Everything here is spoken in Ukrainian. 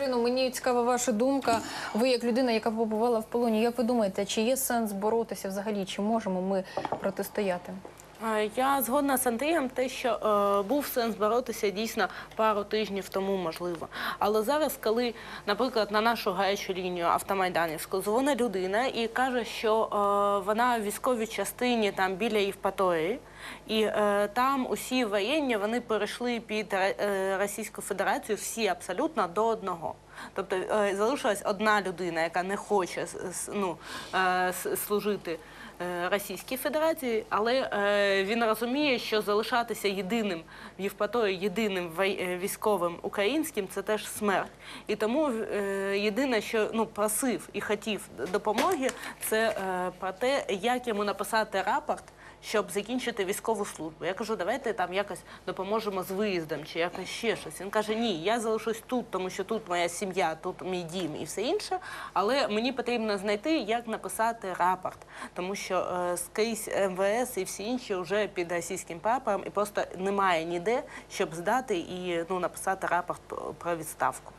Катерино, мені цікава ваша думка. Ви як людина, яка побувала в полоні, як ви думаєте, чи є сенс боротися взагалі? Чи можемо ми протистояти? Я згодна з Андрієм, те, що е, був сенс боротися дійсно пару тижнів тому, можливо. Але зараз, коли, наприклад, на нашу гарячу лінію автомайданівську дзвонить людина і каже, що е, вона в військовій частині там біля Євпаторії, і е, там усі воєнні вони перейшли під е, Російську Федерацію, всі абсолютно до одного. Тобто е, залишилась одна людина, яка не хоче ну, е, служити е, Російській Федерації, але він розуміє, що залишатися єдиним в Євпаторії, єдиним військовим українським це теж смерть. І тому єдине, що ну просив і хотів допомоги, це про те, як йому написати рапорт. Щоб закінчити військову службу. Я кажу, давайте там якось допоможемо з виїздом чи якось ще щось. Він каже: Ні, я залишусь тут, тому що тут моя сім'я, тут мій дім і все інше. Але мені потрібно знайти, як написати рапорт, тому що е, скрізь МВС і всі інші вже під російським прапором, і просто немає ніде, щоб здати і ну написати рапорт про відставку.